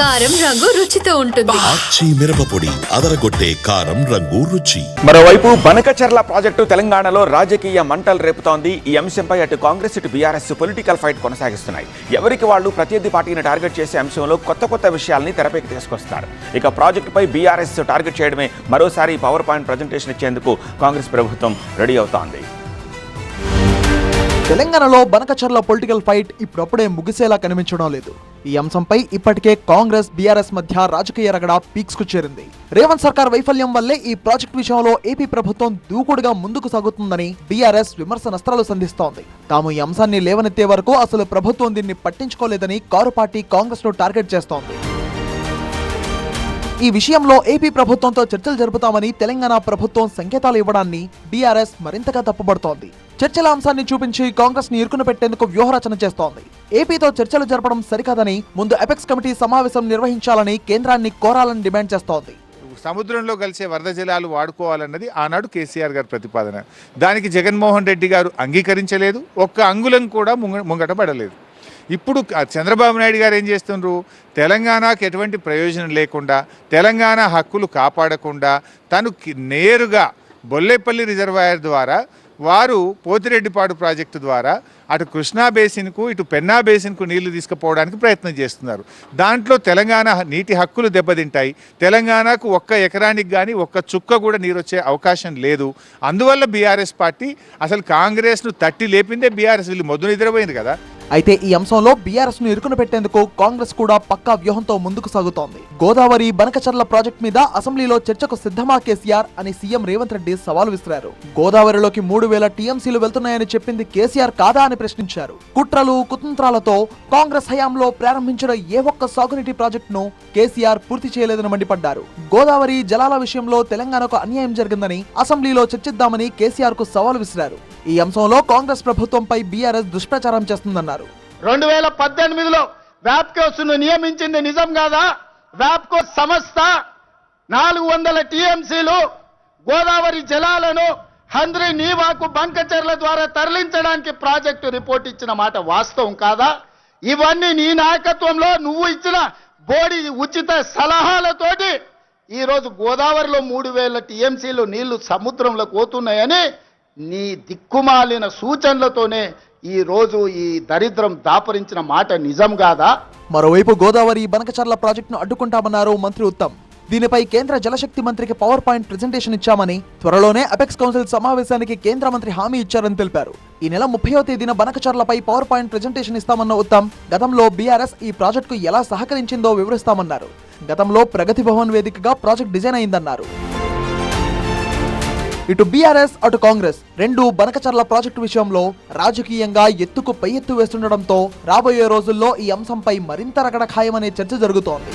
కారం రంగు రుచితో ఉంటుంది. ఆచి మిరపపొడి అదరగొట్టే కారం రంగు రుచి. మరోవైపు బనకచర్ల ప్రాజెక్టు తెలంగాణలో రాజకీయ మంటలు రేపుతోంది. ఈ అంశంపై అటు కాంగ్రెస్ ఇటు బీఆర్ఎస్ పొలిటికల్ ఫైట్ కొనసాగిస్తున్నాయి. ఎవరికి వాళ్ళు ప్రత్యర్థి పార్టీని టార్గెట్ చేసే అంశంలో కొత్త కొత్త విషయాల్ని తెరపైకి తీసుకొస్తారు. ఇక ప్రాజెక్టుపై బీఆర్ఎస్ టార్గెట్ చేయడమే మరోసారి పవర్ పాయింట్ ప్రజెంటేషన్ ఇచ్చేందుకు కాంగ్రెస్ ప్రభుత్వం రెడీ అవుతోంది. తెలంగాణలో బనకచర్ల పొలిటికల్ ఫైట్ ఇప్పుడప్పుడే ముగిసేలా కనిపించడం లేదు. ఈ అంశంపై ఇప్పటికే కాంగ్రెస్ బీఆర్ఎస్ మధ్య రాజకీయ రగడ పీక్స్కు చేరింది. రేవంత్ సర్కార్ వైఫల్యం వల్లే ఈ ప్రాజెక్ట్ విషయంలో ఏపీ ప్రభుత్వం దూకుడుగా ముందుకు సాగుతుందని బీఆర్ఎస్ విమర్శనస్త్రాలు సంధిస్తోంది. తాము ఈ అంశాన్ని లేవనెత్తే వరకు అసలు ప్రభుత్వం దీన్ని పట్టించుకోలేదని కారు పార్టీ కాంగ్రెస్ను టార్గెట్ చేస్తోంది. ఈ విషయంలో ఏపీ ప్రభుత్వంతో చర్చలు జరుపుతామని తెలంగాణ ప్రభుత్వం సంకేతాలు ఇవ్వడాన్ని బీఆర్ఎస్ మరింతగా తప్పుపడుతోంది చర్చల అంశాన్ని చూపించి కాంగ్రెస్ని ఇరుకున పెట్టేందుకు వ్యూహరచన చేస్తోంది. ఏపీతో చర్చలు జరపడం సరికాదని ముందు ఎపెక్స్ కమిటీ సమావేశం నిర్వహించాలని కేంద్రాన్ని కోరాలని డిమాండ్ చేస్తోంది. సముద్రంలో కలిసే వరద జలాలు వాడుకోవాలన్నది ఆనాడు కేసీఆర్ గారి ప్రతిపాదన. దానికి జగన్మోహన్ రెడ్డి గారు అంగీకరించలేదు ఒక్క అంగుళం కూడా ముంగ ముంగటపడలేదు ఇప్పుడు చంద్రబాబు నాయుడు గారు ఏం చేస్తున్నారు తెలంగాణకు ఎటువంటి ప్రయోజనం లేకుండా తెలంగాణ హక్కులు కాపాడకుండా తను నేరుగా బొల్లేపల్లి రిజర్వాయర్ ద్వారా వారు పోతిరెడ్డిపాడు ప్రాజెక్టు ద్వారా అటు కృష్ణా బేసిన్కు ఇటు పెన్నా బేసిన్కు నీళ్ళు తీసుకుపోవడానికి ప్రయత్నం చేస్తున్నారు. దాంట్లో తెలంగాణ నీటి హక్కులు దెబ్బతింటాయి. తెలంగాణకు ఒక్క ఎకరానికి కానీ ఒక్క చుక్క కూడా నీరు వచ్చే అవకాశం లేదు. అందువల్ల బీఆర్ఎస్ పార్టీ అసలు కాంగ్రెస్ను తట్టి లేపిందే బీఆర్ఎస్. వీళ్ళు మొద్దు నిద్రపోయింది కదా. అయితే ఈ అంశంలో బీఆర్ఎస్ను ఇరుకున పెట్టేందుకు కాంగ్రెస్ కూడా పక్కా వ్యూహంతో ముందుకు సాగుతోంది. గోదావరి బనకచర్ల ప్రాజెక్ట్ మీద అసెంబ్లీలో చర్చకు సిద్ధమా కేసీఆర్ అని సీఎం రేవంత్ రెడ్డి సవాల్ విసిరారు. గోదావరిలోకి మూడు వేల టీఎంసీలు వెళ్తున్నాయని చెప్పింది కేసీఆర్ కాదా అని ప్రశ్నించారు. కుట్రలు కుతంత్రాలతో కాంగ్రెస్ హయాంలో ప్రారంభించిన ఏ ఒక్క సాగునీటి ప్రాజెక్టును కేసీఆర్ పూర్తి చేయలేదని మండిపడ్డారు. గోదావరి జలాల విషయంలో తెలంగాణకు అన్యాయం జరిగిందని అసెంబ్లీలో చర్చిద్దామని కేసీఆర్కు సవాల్ విసిరారు. ఈ అంశంలో కాంగ్రెస్ ప్రభుత్వంపై బీఆర్ఎస్ దుష్ప్రచారం చేస్తుందన్నారు. రెండు వేల పద్దెనిమిదిలో వ్యాప్కోస్ను నియమించింది నిజం కాదా? వ్యాప్కో సంస్థ నాలుగు వందల టీఎంసీలు గోదావరి జలాలను హంద్రి నీవాకు బంకచర్ల ద్వారా తరలించడానికి ప్రాజెక్టు రిపోర్ట్ ఇచ్చిన మాట వాస్తవం కాదా? ఇవన్నీ నీ నాయకత్వంలో నువ్వు ఇచ్చిన బోడి ఉచిత సలహాలతోటి ఈరోజు గోదావరిలో మూడు వేల టీఎంసీలు నీళ్ళు సముద్రంలో పోతున్నాయని నీ దిక్కుమాలిన సూచనలతోనే ఈ రోజు ఈ దరిద్రం దాపరించిన మాట నిజం కాదా? మరోవైపు గోదావరి బనకచర్ల ప్రాజెక్టును అడ్డుకుంటామన్నారు మంత్రి ఉత్తమ్. దీనిపై కేంద్ర జలశక్తి మంత్రికి పవర్ పాయింట్ ప్రెజెంటేషన్ ఇచ్చామని త్వరలోనే అపెక్స్ కౌన్సిల్ సమావేశానికి కేంద్ర మంత్రి హామీ ఇచ్చారని తెలిపారు. ఈ నెల ముప్పయో తేదీన బనకచర్లపై పవర్ పాయింట్ ప్రెజెంటేషన్ ఇస్తామన్న ఉత్తమ్ గతంలో బీఆర్ఎస్ ఈ ప్రాజెక్టుకు ఎలా సహకరించిందో వివరిస్తామన్నారు. గతంలో ప్రగతి భవన్ వేదికగా ప్రాజెక్ట్ డిజైన్ అయిందన్నారు. ఇటు బీఆర్ఎస్ అటు కాంగ్రెస్ రెండు బనకచర్ల ప్రాజెక్టు విషయంలో రాజకీయంగా ఎత్తుకు పై ఎత్తు వేస్తుండటంతో రాబోయే రోజుల్లో ఈ అంశంపై మరింత రగడ ఖాయమనే చర్చ జరుగుతోంది.